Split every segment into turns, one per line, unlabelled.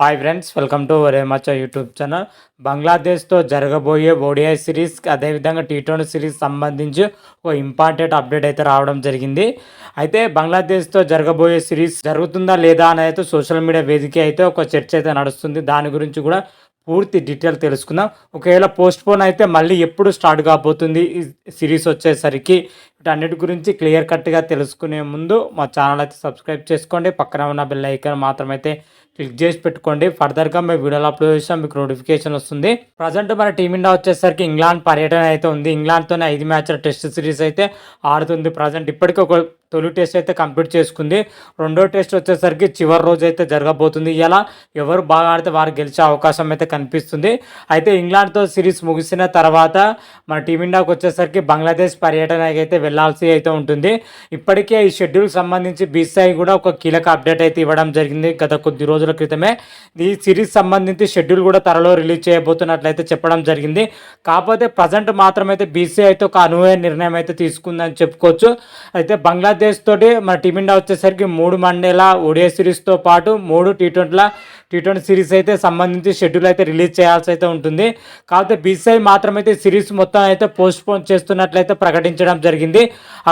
Hi friends welcome to రేమచ్చ YouTube channel బంగ్లాదేశ్తో జరగబోయే ఓడిఐ సిరీస్ అదేవిధంగా టీ ట్వంటీ సిరీస్ సంబంధించి ఒక ఇంపార్టెంట్ అప్డేట్ అయితే రావడం జరిగింది. అయితే బంగ్లాదేశ్తో జరగబోయే సిరీస్ జరుగుతుందా లేదా అని అయితే సోషల్ మీడియా వేదిక అయితే ఒక చర్చ అయితే నడుస్తుంది. దాని గురించి కూడా పూర్తి డీటెయిల్ తెలుసుకుందాం. ఒకవేళ పోస్ట్ పోన్ అయితే మళ్ళీ ఎప్పుడు స్టార్ట్ కాబోతుంది ఈ సిరీస్ వచ్చేసరికి? వీటన్నిటి గురించి క్లియర్ కట్గా తెలుసుకునే ముందు మా ఛానల్ అయితే సబ్స్క్రైబ్ చేసుకోండి. పక్కన ఉన్న బెల్ ఐకాన్ మాత్రమైతే క్లిక్ చేసి పెట్టుకోండి. ఫర్దర్గా మేము వీడియోలు అప్లోడ్ చేసాం మీకు నోటిఫికేషన్ వస్తుంది. ప్రజెంట్ మన టీమిండియా వచ్చేసరికి ఇంగ్లాండ్ పర్యటన అయితే ఉంది. ఇంగ్లాండ్తోనే ఐదు మ్యాచ్ల టెస్ట్ సిరీస్ అయితే ఆడుతుంది. ప్రజెంట్ ఇప్పటికీ ఒక తొలి టెస్ట్ అయితే కంప్లీట్ చేసుకుంది. రెండో టెస్ట్ వచ్చేసరికి చివరి రోజు అయితే జరగబోతుంది. ఇలా ఎవరు బాగా ఆడితే వారు గెలిచే అవకాశం అయితే కనిపిస్తుంది. అయితే ఇంగ్లాండ్తో సిరీస్ ముగిసిన తర్వాత మన టీమిండియాకి వచ్చేసరికి బంగ్లాదేశ్ పర్యటన అయితే వెళ్ళాల్సి అయితే ఉంటుంది. ఇప్పటికే ఈ షెడ్యూల్ సంబంధించి బీసీఐ కూడా ఒక కీలక అప్డేట్ అయితే ఇవ్వడం జరిగింది. గత కొద్ది రోజుల క్రితమే ఈ సిరీస్ సంబంధించి షెడ్యూల్ కూడా త్వరలో రిలీజ్ చేయబోతున్నట్లయితే చెప్పడం జరిగింది. కాకపోతే ప్రజెంట్ మాత్రమైతే బీసీఐ అయితే ఒక అనువైన నిర్ణయం అయితే తీసుకుందని చెప్పుకోవచ్చు. అయితే బంగ్లాదేశ్ తోటి మన టీమిండియా వచ్చేసరికి మూడు మండేల ఒడియా సిరీస్తో పాటు మూడు టీ ట్వంటీల టీ ట్వంటీ సిరీస్ అయితే సంబంధించి షెడ్యూల్ అయితే రిలీజ్ చేయాల్సి అయితే ఉంటుంది. కాకపోతే బీసీఐ మాత్రమైతే సిరీస్ మొత్తం అయితే పోస్ట్ పోన్ చేస్తున్నట్లయితే ప్రకటించడం జరిగింది.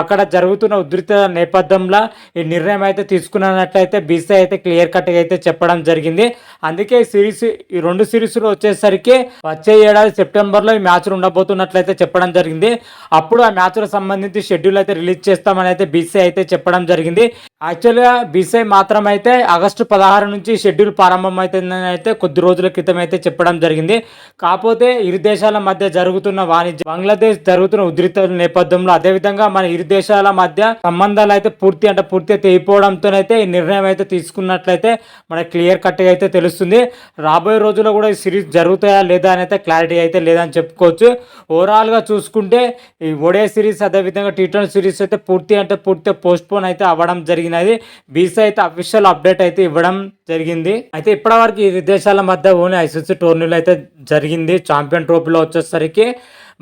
అక్కడ జరుగుతున్న ఉధృత నేపథ్యంలో ఈ నిర్ణయం అయితే తీసుకున్నట్లయితే బీసీ అయితే క్లియర్ కట్గా అయితే చెప్పడం జరిగింది. అందుకే సిరీస్ ఈ రెండు సిరీస్లు వచ్చేసరికి వచ్చే ఏడాది సెప్టెంబర్లో ఈ మ్యాచ్లు ఉండబోతున్నట్లయితే చెప్పడం జరిగింది. అప్పుడు ఆ మ్యాచ్లకు సంబంధించి షెడ్యూల్ అయితే రిలీజ్ చేస్తామని అయితే బీసీఐ అయితే చెప్పడం జరిగింది. యాక్చువల్గా బీసీఐ మాత్రం అయితే ఆగస్టు పదహారు నుంచి షెడ్యూల్ ప్రారంభం అవుతుందని అయితే కొద్ది రోజుల క్రితం అయితే చెప్పడం జరిగింది. కాకపోతే ఇరు దేశాల మధ్య జరుగుతున్న వాణిజ్యం బంగ్లాదేశ్ జరుగుతున్న ఉద్రితల నేపథ్యంలో అదేవిధంగా మన ఇరు దేశాల మధ్య సంబంధాలు అయితే పూర్తి అంటే పూర్తిగా తెగిపోవడంతోనైతే ఈ నిర్ణయం అయితే తీసుకున్నట్లయితే మనకి క్లియర్ కట్గా అయితే తెలుసు తెలుస్తుంది. రాబోయే రోజుల్లో కూడా ఈ సిరీస్ జరుగుతాయా లేదా అని అయితే క్లారిటీ అయితే లేదని చెప్పుకోవచ్చు. ఓవరాల్గా చూసుకుంటే ఈ ఒడే సిరీస్ అదేవిధంగా టీ ట్వంటీ సిరీస్ అయితే పూర్తి అంటే పూర్తిగా పోస్ట్పోన్ అయితే అవ్వడం జరిగినది. బీసీ అయితే అఫీషియల్ అప్డేట్ అయితే ఇవ్వడం జరిగింది. అయితే ఇప్పటివరకు ఈ దేశాల మధ్య ఓన్లీ ఐసీసీ టోర్నీలు అయితే జరిగింది. ఛాంపియన్ ట్రోఫీలో వచ్చేసరికి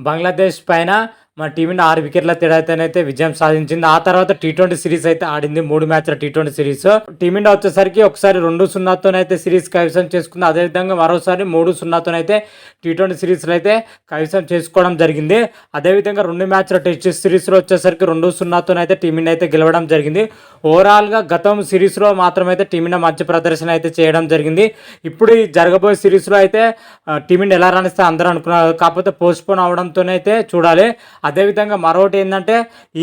బంగ్లాదేశ్ పైన మన టీమిని ఆరు వికెట్ల తేడాతోనైతే విజయం సాధించింది. ఆ తర్వాత టీ ట్వంటీ సిరీస్ అయితే ఆడింది. మూడు మ్యాచ్ల టీ ట్వంటీ సిరీస్. టీమిండియా వచ్చేసరికి ఒకసారి రెండు సున్నాతోనైతే సిరీస్ కైవసం చేసుకుంది. అదేవిధంగా మరోసారి మూడు సున్నాతోనైతే టీ ట్వంటీ సిరీస్లో అయితే కైవసం చేసుకోవడం జరిగింది. అదేవిధంగా రెండు మ్యాచ్ల టెస్ట్ సిరీస్లో వచ్చేసరికి రెండు సున్నాతోనైతే టీమిండియా అయితే గెలవడం జరిగింది. ఓవరాల్గా గతం సిరీస్లో మాత్రమైతే టీమిండియా మంచి ప్రదర్శన అయితే చేయడం జరిగింది. ఇప్పుడు ఈ జరగబోయే సిరీస్లో అయితే టీమిండియా ఎలా రాణిస్తే అందరూ అనుకున్నారు. కాకపోతే పోస్ట్పోన్ అవడంతోనైతే చూడాలి. అదేవిధంగా మరొకటి ఏంటంటే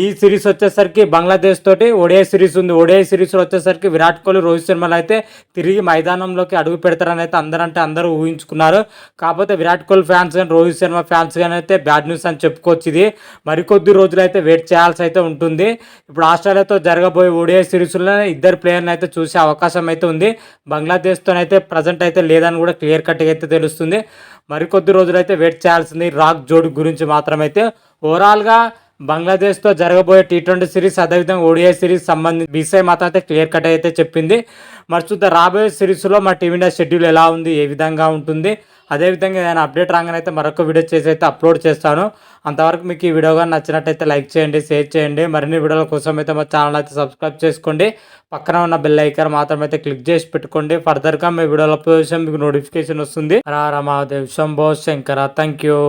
ఈ సిరీస్ వచ్చేసరికి బంగ్లాదేశ్ తోటి ఒడిఐ సిరీస్ ఉంది. ఒడిఐ సిరీస్లో వచ్చేసరికి విరాట్ కోహ్లీ రోహిత్ శర్మలు అయితే తిరిగి మైదానంలోకి అడుగు పెడతారని అయితే అందరంటే అందరూ ఊహించుకున్నారు. కాకపోతే విరాట్ కోహ్లీ ఫ్యాన్స్ కానీ రోహిత్ శర్మ ఫ్యాన్స్ కానీ అయితే బ్యాడ్ న్యూస్ అని చెప్పుకోవచ్చు ఇది. మరికొద్ది రోజులు అయితే వెయిట్ చేయాల్సి అయితే ఉంటుంది. ఇప్పుడు ఆస్ట్రేలియాతో జరగబోయే ఓడిఐ సిరీస్లో ఇద్దరు ప్లేయర్ని అయితే చూసే అవకాశం అయితే ఉంది. బంగ్లాదేశ్తోనైతే ప్రజెంట్ అయితే లేదని కూడా క్లియర్ కట్గా అయితే తెలుస్తుంది. మరికొద్ది రోజులైతే వెయిట్ చేయాల్సింది రాక్ జోడి గురించి మాత్రమైతే. ఓవరాల్గా బంగ్లాదేశ్తో జరగబోయే టీ ట్వంటీ సిరీస్ అదేవిధంగా ఓడిఐ సిరీస్ సంబంధించి బీసీఐ మాత్రం అయితే క్లియర్ కట్ అయితే చెప్పింది. మరి చూద్దాం రాబోయే సిరీస్లో మా టీమిండియా షెడ్యూల్ ఎలా ఉంది ఏ విధంగా ఉంటుంది అదేవిధంగా ఏదైనా అప్డేట్ రాగానే అయితే మరొక వీడియో చేసి అయితే అప్లోడ్ చేస్తాను. అంతవరకు మీకు ఈ వీడియో కానీ నచ్చినట్టయితే లైక్ చేయండి షేర్ చేయండి. మరిన్ని వీడియోల కోసం అయితే మా ఛానల్ అయితే సబ్స్క్రైబ్ చేసుకోండి. పక్కన ఉన్న బెల్ ఐకాన్ మాత్రం అయితే క్లిక్ చేసి పెట్టుకోండి. ఫర్దర్గా మీ వీడియోల అప్లోడ్ మీకు నోటిఫికేషన్ వస్తుంది. రా రమాదేవ్ శంభో శంకర థ్యాంక్ యూ.